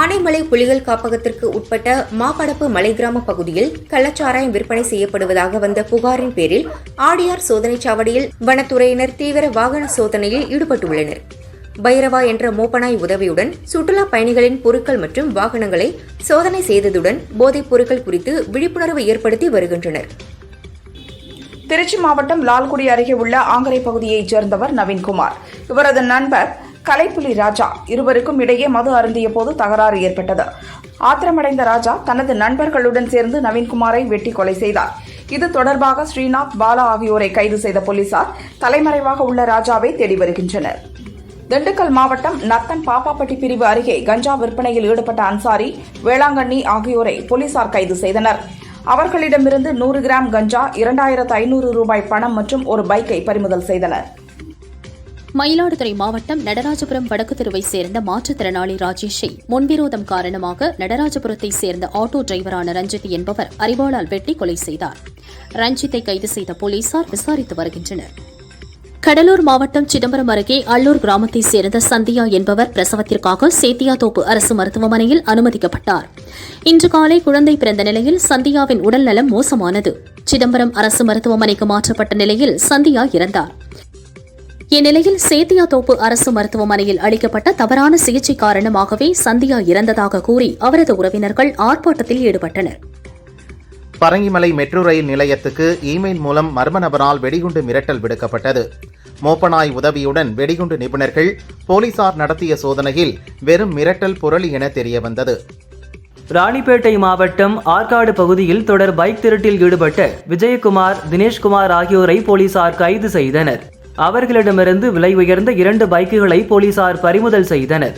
ஆனைமலை புலிகள் காப்பகத்திற்கு உட்பட்ட மாப்படப்பு மலை கிராம பகுதியில் கள்ளச்சாராயம் விற்பனை செய்யப்படுவதாக வந்த புகாரின் பேரில் ஆடியார் சோதனைச் சாவடியில் வனத்துறையினர் தீவிர வாகன சோதனையில் ஈடுபட்டுள்ளனர். பைரவா என்ற மோப்பனாய் உதவியுடன் சுற்றுலா பயணிகளின் பொருட்கள் மற்றும் வாகனங்களை சோதனை செய்ததுடன் போதைப் பொருட்கள் குறித்து விழிப்புணர்வு ஏற்படுத்தி வருகின்றனர். திருச்சி மாவட்டம் லால்குடி அருகே உள்ள ஆங்கரை பகுதியைச் சேர்ந்தவர் நவீன்குமார். இவரது நண்பர் கலைப்புலி ராஜா. இருவருக்கும் இடையே மது அருந்திய போது தகராறு ஏற்பட்டது. ஆத்திரமடைந்த ராஜா தனது நண்பர்களுடன் சேர்ந்து நவீன்குமாரை வெட்டி கொலை செய்தார். இது தொடர்பாக ஸ்ரீநாத் பாலா ஆகியோரை கைது செய்த போலீசார் தலைமறைவாக உள்ள ராஜாவை தேடி வருகின்றனர். திண்டுக்கல் மாவட்டம் நத்தன் பாப்பாப்பட்டி பிரிவு அருகே கஞ்சா விற்பனையில் ஈடுபட்ட அன்சாரி வேளாங்கண்ணி ஆகியோரை போலீசார் கைது செய்தனர். அவர்களிடமிருந்து நூறு கிராம் கஞ்சா இரண்டாயிரத்து ஐநூறு ரூபாய் பணம் மற்றும் ஒரு பைக்கை பறிமுதல் செய்தனர். மயிலாடுதுறை மாவட்டம் நடராஜபுரம் வடக்கு தெருவை சேர்ந்த மாற்றுத்திறனாளி ராஜேஷை முன்விரோதம் காரணமாக நடராஜபுரத்தை சேர்ந்த ஆட்டோ டிரைவரான ரஞ்சித் என்பவர் அறிவாளால் வெட்டி கொலை செய்தார். ரஞ்சித்தை கைது செய்த போலீசார் விசாரித்து வருகின்றனர். கடலூர் மாவட்டம் சிதம்பரம் அருகே அள்ளூர் கிராமத்தைச் சேர்ந்த சந்தியா என்பவர் பிரசவத்திற்காக சேத்தியாதோப்பு அரசு மருத்துவமனையில் அனுமதிக்கப்பட்டார். இன்று காலை குழந்தை பிறந்த நிலையில் சந்தியாவின் உடல்நலம் மோசமானது. சிதம்பரம் அரசு மருத்துவமனைக்கு மாற்றப்பட்ட நிலையில் சந்தியா இறந்தார். இந்நிலையில் சேத்தியாதோப்பு அரசு மருத்துவமனையில் அளிக்கப்பட்ட தவறான சிகிச்சை காரணமாகவே சந்தியா இறந்ததாக கூறி அவரது உறவினர்கள் ஆர்ப்பாட்டத்தில் ஈடுபட்டனர். பரங்கிமலை மெட்ரோ ரயில் நிலையத்துக்கு இமெயில் மூலம் மர்ம நபரால் வெடிகுண்டு மிரட்டல் விடுக்கப்பட்டது. மோப்பனாய் உதவியுடன் வெடிகுண்டு நிபுணர்கள் போலீசார் நடத்திய சோதனையில் வெறும் மிரட்டல் புரளி என தெரியவந்தது. ராணிப்பேட்டை மாவட்டம் ஆற்காடு பகுதியில் தொடர் பைக் திருட்டில் ஈடுபட்ட விஜயகுமார் தினேஷ்குமார் ஆகியோரை போலீசார் கைது செய்தனர். அவர்களிடமிருந்து விலை உயர்ந்த இரண்டு பைக்குகளை போலீசார் பறிமுதல் செய்தனர்.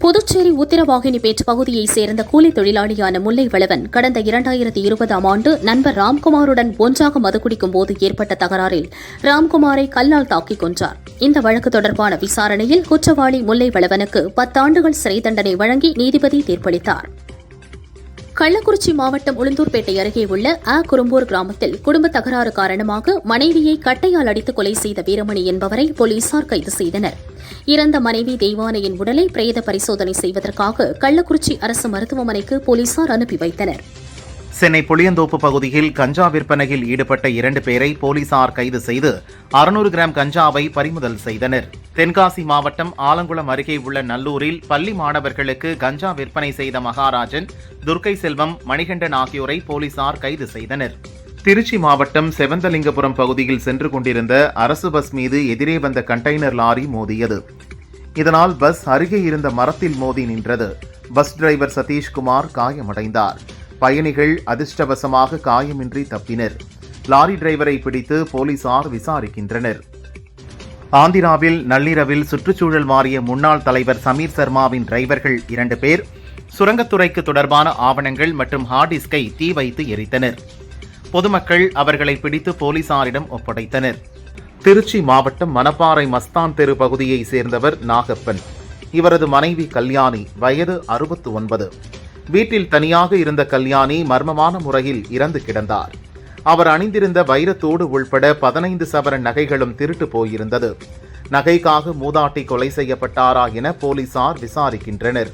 புதுச்சேரி உத்திரவாகினி பேச்சு பகுதியைச் சேர்ந்த கூலி தொழிலாளியான முல்லை வளவன் கடந்த இரண்டாயிரத்தி இருபதாம் ஆண்டு நண்பர் ராம்குமாருடன் ஒன்றாக மது குடிக்கும் போது ஏற்பட்ட தகராறில் ராம்குமாரை கல்லால் தாக்கிக் கொன்றார். இந்த வழக்கு தொடர்பான விசாரணையில் குற்றவாளி முல்லை வளவனுக்கு பத்தாண்டுகள் சிறை தண்டனை வழங்கி நீதிபதி தீர்ப்பளித்தார். கள்ளக்குறிச்சி மாவட்டம் உளுந்தூர்பேட்டை அருகே உள்ள ஆ குறும்பூர் கிராமத்தில் குடும்ப தகராறு காரணமாக மனைவியை கட்டையால் அடித்து கொலை செய்த வீரமணி என்பவரை போலீசார் கைது செய்தனர். இறந்த மனைவி தெய்வானையின் உடலை பிரேத பரிசோதனை செய்வதற்காக கள்ளக்குறிச்சி அரசு மருத்துவமனைக்கு போலீசார் அனுப்பி வைத்தனர். சென்னை புளியந்தோப்பு பகுதியில் கஞ்சா விற்பனையில் ஈடுபட்ட இரண்டு பேரை போலீசார் கைது செய்து அறுநூறு கிராம் கஞ்சாவை பறிமுதல் செய்தனர். தென்காசி மாவட்டம் ஆலங்குளம் அருகே உள்ள நல்லூரில் பள்ளி மாணவர்களுக்கு கஞ்சா விற்பனை செய்த மகாராஜன் துர்க்கை செல்வம் மணிகண்டன் ஆகியோரை போலீசார் கைது செய்தனர். திருச்சி மாவட்டம் செவந்தலிங்கபுரம் பகுதியில் சென்று கொண்டிருந்த அரசு பஸ் மீது எதிரே வந்த கண்டெய்னர் லாரி மோதியது. இதனால் பஸ் அருகே இருந்த மரத்தில் மோதி நின்றது. பஸ் டிரைவர் சதீஷ்குமார் காயமடைந்தார். பயணிகள் அதிர்ஷ்டவசமாக காயமின்றி தப்பினர். லாரி டிரைவரை பிடித்து போலீசார் விசாரிக்கின்றனர். ஆந்திராவில் நள்ளிரவில் சுற்றுச்சூழல் வாரிய முன்னாள் தலைவர் சமீர் சர்மாவின் டிரைவர்கள் இரண்டு பேர் சுரங்கத்துறைக்கு தொடர்பான ஆவணங்கள் மற்றும் ஹார்ட் டிஸ்கை தீ வைத்து எரித்தனர். பொதுமக்கள் அவர்களை பிடித்து போலீசாரிடம் ஒப்படைத்தனர். திருச்சி மாவட்டம் மணப்பாறை மஸ்தான் தெரு பகுதியைச் சேர்ந்தவர் நாகப்பன். இவரது மனைவி கல்யாணி வயது அறுபத்து ஒன்பது. வீட்டில் தனியாக இருந்த கல்யாணி மர்மமான முறையில் இறந்து கிடந்தார். அவர் அணிந்திருந்த வைரத்தோடு உள்பட பதினைந்து சவரன் நகைகளும் திருட்டு போயிருந்தது. நகைக்காக மூதாட்டி கொலை செய்யப்பட்டாரா என போலீசார் விசாரிக்கின்றனர்.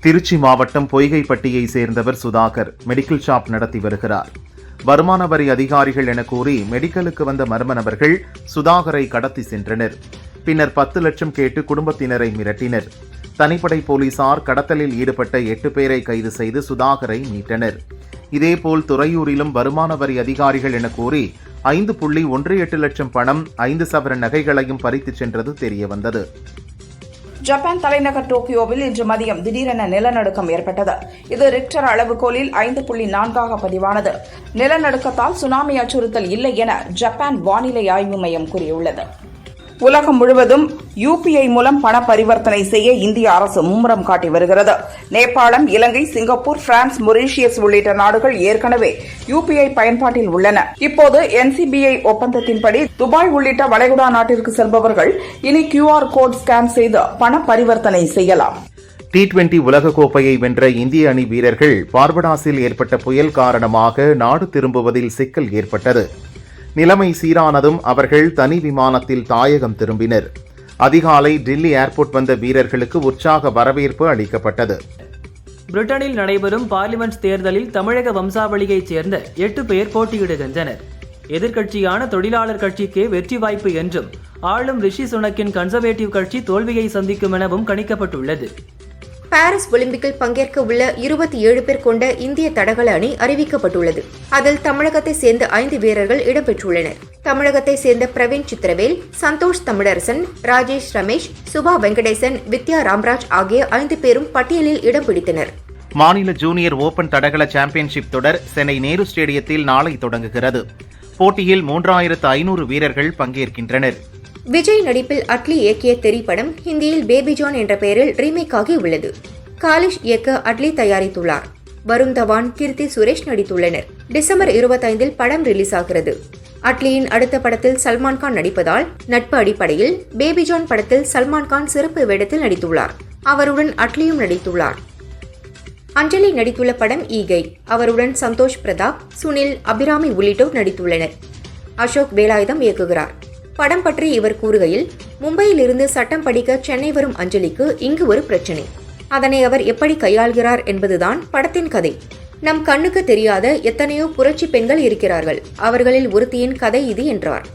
திருச்சி மாவட்டம் பொய்கைப்பட்டியை சேர்ந்தவர் சுதாகர் மெடிக்கல் ஷாப் நடத்தி வருகிறார். வருமான வரி அதிகாரிகள் என கூறி மெடிக்கலுக்கு வந்த மர்ம நபர்கள் சுதாகரை கடத்தி சென்றனர். பின்னர் பத்து லட்சம் கேட்டு குடும்பத்தினரை மிரட்டினர். தனிப்படை போலீசார் கடத்தலில் ஈடுபட்ட எட்டு பேரை கைது செய்து சுதாகரை மீட்டனர். இதேபோல் துறையூரிலும் வருமான வரி அதிகாரிகள் என கூறி ஐந்து புள்ளி ஒன்று எட்டு லட்சம் பணம் ஐந்து சவர நகைகளையும் பறித்துச் சென்றது தெரியவந்தது. ஜப்பான் தலைநகர் டோக்கியோவில் இன்று மதியம் திடீரென நிலநடுக்கம் ஏற்பட்டது. இது ரிக்டர் அளவுகோலில் ஐந்து புள்ளி நான்காக பதிவானது. நிலநடுக்கத்தால் சுனாமி அச்சுறுத்தல் இல்லை என ஜப்பான் வானிலை ஆய்வு மையம் கூறியுள்ளது. உலகம் முழுவதும் யுபிஐ மூலம் பண பரிவர்த்தனை செய்ய இந்திய அரசு மும்முரம் காட்டி வருகிறது. நேபாளம் இலங்கை சிங்கப்பூர் பிரான்ஸ் மொரீஷியஸ் உள்ளிட்ட நாடுகள் ஏற்கனவே யுபிஐ பயன்பாட்டில் உள்ளன. இப்போது என்சிபிஐ ஒப்பந்தத்தின்படி துபாய் உள்ளிட்ட வளைகுடா நாட்டிற்கு செல்பவர்கள் இனி கியூஆர் கோட் ஸ்கேன் செய்து பண பரிவர்த்தனை செய்யலாம். டி டுவெண்டி உலகக்கோப்பையை வென்ற இந்திய அணி வீரர்கள் பார்படாஸில் ஏற்பட்ட புயல் காரணமாக நாடு திரும்புவதில் சிக்கல் ஏற்பட்டது. நிலைமை சீரானதும் அவர்கள் தனி விமானத்தில் தாயகம் திரும்பினர். அதிகாலை டெல்லி ஏர்போர்ட் வந்த வீரர்களுக்கு உற்சாக வரவேற்பு அளிக்கப்பட்டது. பிரிட்டனில் நடைபெறும் பார்லிமெண்ட் தேர்தலில் தமிழக வம்சாவளியைச் சேர்ந்த எட்டு பேர் போட்டியிடுகின்றனர். எதிர்க்கட்சியான தொழிலாளர் கட்சிக்கு வெற்றி வாய்ப்பு என்றும் ஆளும் ரிஷி சுனக்கின் கன்சர்வேட்டிவ் கட்சி தோல்வியை சந்திக்கும் எனவும் கணிக்கப்பட்டுள்ளது. பாரிஸ் ஒலிம்பிக்கில் பங்கேற்க உள்ள இருபத்தி ஏழு பேர் கொண்ட இந்திய தடகள அணி அறிவிக்கப்பட்டுள்ளது. அதில் தமிழகத்தை சேர்ந்த ஐந்து வீரர்கள் இடம்பெற்றுள்ளனர். தமிழகத்தை சேர்ந்த பிரவீன் சித்திரவேல் சந்தோஷ் தமிழரசன் ராஜேஷ் ரமேஷ் சுபா வெங்கடேசன் வித்யா ராம்ராஜ் ஆகிய ஐந்து பேரும் பட்டியலில் இடம் பிடித்தனர். மாநில ஜூனியர் ஓபன் தடகள சாம்பியன்ஷிப் தொடர் சென்னை நேரு ஸ்டேடியத்தில் நாளை தொடங்குகிறது. போட்டியில் மூன்றாயிரத்து ஐநூறு வீரர்கள் பங்கேற்கின்றனர். விஜய் நடிப்பில் அட்லி இயக்கிய திரைப்படம் படம் ஹிந்தியில் பேபி ஜான் என்ற பெயரில் ரீமேக் ஆகி உள்ளது காலிஷ் இயக்க அட்லி தயாரித்துள்ளார். வருண் தவான் கீர்த்தி சுரேஷ் நடித்துள்ளனர். டிசம்பர் இருபத்தைந்தில் படம் ரிலீஸ் ஆகிறது. அட்லியின் அடுத்த படத்தில் சல்மான் கான் நடிப்பதால் நட்பு அடிப்படையில் பேபி ஜான் படத்தில் சல்மான் கான் சிறப்பு வேடத்தில் நடித்துள்ளார். அவருடன் அட்லியும் நடித்துள்ளார். அஞ்சலி நடித்துள்ள படம் ஈகை. அவருடன் சந்தோஷ் பிரதாப் சுனில் அபிராமி உள்ளிட்டோர் நடித்துள்ளனர். அசோக் வேலாயுதம் இயக்குகிறார். படம் பற்றி இவர் கூறுகையில் மும்பையிலிருந்து சட்டம் படிக்க சென்னை வரும் அஞ்சலிக்கு இங்கு ஒரு பிரச்சனை. அதனை அவர் எப்படி கையாள்கிறார் என்பதுதான் படத்தின் கதை. நம் கண்ணுக்கு தெரியாத எத்தனையோ புரட்சி பெண்கள் இருக்கிறார்கள். அவர்களில் ஒருத்தியின் கதை இது என்றார்.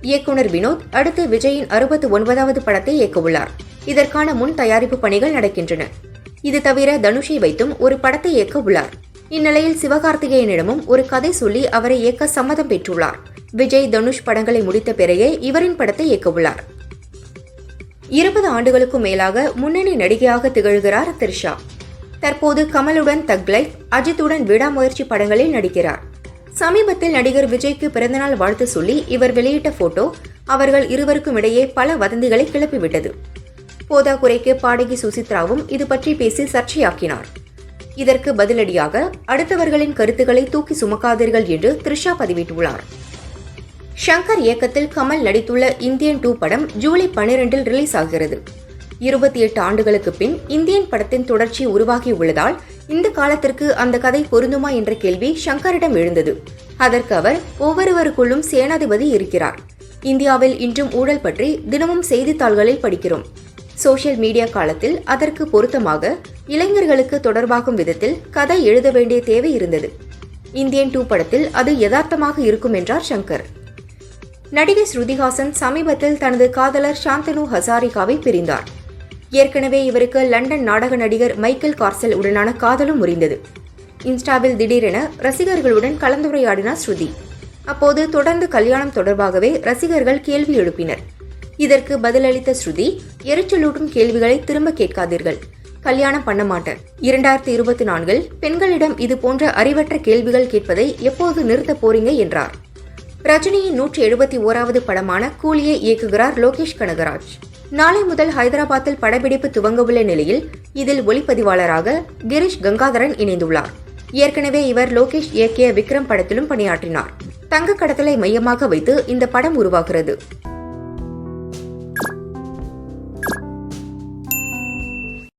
இயக்குனர் வினோத் அடுத்து விஜயின் அறுபத்து ஒன்பதாவது படத்தை இயக்கவுள்ளார் இதற்கான முன் தயாரிப்பு பணிகள் நடக்கின்றன. இது தவிர தனுஷை வைத்தும் ஒரு படத்தை இயக்க உள்ளார். இந்நிலையில் சிவகார்த்திகேயனிடமும் ஒரு கதை சொல்லி அவரை இயக்க சம்மதம் பெற்றுள்ளார். விஜய் தனுஷ் படங்களை முடித்த பிறகே இவரின் படத்தை இயக்கவுள்ளார். இருபது ஆண்டுகளுக்கும் மேலாக முன்னணி நடிகையாக திகழ்கிறார் த்ரிஷா. தற்போது கமலுடன் தக் லைஃப் அஜித்துடன் விடாமுயற்சி படங்களில் நடிக்கிறார். சமீபத்தில் நடிகர் விஜய்க்கு பிறந்தநாள் வாழ்த்து சொல்லி இவர் வெளியிட்ட போட்டோ அவர்கள் இருவருக்கும் இடையே பல வதந்திகளை கிளப்பிவிட்டது. போதாக்குறைக்கு பாடகி சுசித்ராவும் இது பற்றி பேசி சர்ச்சையாக்கினார். இதற்கு பதிலடியாக அடுத்தவர்களின் கருத்துக்களை தூக்கி சுமக்காதீர்கள் என்று த்ரிஷா பதிவிட்டுள்ளார். ஷங்கர் இயக்கத்தில் கமல் நடித்துள்ள இந்தியன் டூ படம் ஜூலை பனிரெண்டில் ரிலீஸ் ஆகிறது. இருபத்தி எட்டு ஆண்டுகளுக்கு பின் இந்தியன் படத்தின் தொடர்ச்சி உருவாகி உள்ளதால் இந்த காலத்திற்கு அந்த கதை பொருந்துமா என்ற கேள்வி ஷங்கரிடம் எழுந்தது. அதற்கு அவர் ஒவ்வொருவருக்குள்ளும் சேனாதிபதி இருக்கிறார். இந்தியாவில் இன்றும் ஊழல் பற்றி தினமும் செய்தித்தாள்களில் படிக்கிறோம். சோஷியல் மீடியா காலத்தில் அதற்கு பொருத்தமாக இளைஞர்களுக்கு தொடர்பாகும் விதத்தில் கதை எழுத வேண்டிய தேவை இருந்தது. இந்தியன் டூ படத்தில் அது யதார்த்தமாக இருக்கும் என்றார் சங்கர். நடிகை ஸ்ருதிஹாசன் சமீபத்தில் தனது காதலர் சாந்தனு ஹசாரிகாவை பிரிந்தார். ஏற்கனவே இவருக்கு லண்டன் நாடக நடிகர் மைக்கேல் கார்சல் உடனான காதலும் முறிந்தது. இன்ஸ்டாவில் திடீரென ரசிகர்களுடன் கலந்துரையாடினார் ஸ்ருதி. அப்போது தொடர்ந்து கல்யாணம் தொடர்பாகவே ரசிகர்கள் கேள்வி எழுப்பினர். இதற்கு பதிலளித்த ஸ்ருதி எரிச்சலூட்டும் கேள்விகளை திரும்ப கேட்காதீர்கள். கல்யாணம் பண்ண மாட்டேன். இரண்டாயிரத்தி இருபத்தி நான்கில் பெண்களிடம் இது போன்ற அறிவற்ற கேள்விகள் கேட்பதை எப்போது நிறுத்த போறீங்க என்றார். ரஜினியின் நூற்றி எழுபத்தி ஓராவது படமான கூலியை இயக்குகிறார் லோகேஷ் கனகராஜ். நாளை முதல் ஹைதராபாத்தில் படப்பிடிப்பு துவங்கவுள்ள நிலையில் இதில் ஒளிப்பதிவாளராக கிரீஷ் கங்காதரன் இணைந்துள்ளார். ஏற்கனவே இவர் லோகேஷ் இயக்கிய விக்ரம் படத்திலும் பணியாற்றினார். தங்க கடத்தலை மையமாக வைத்து இந்த படம் உருவாகிறது.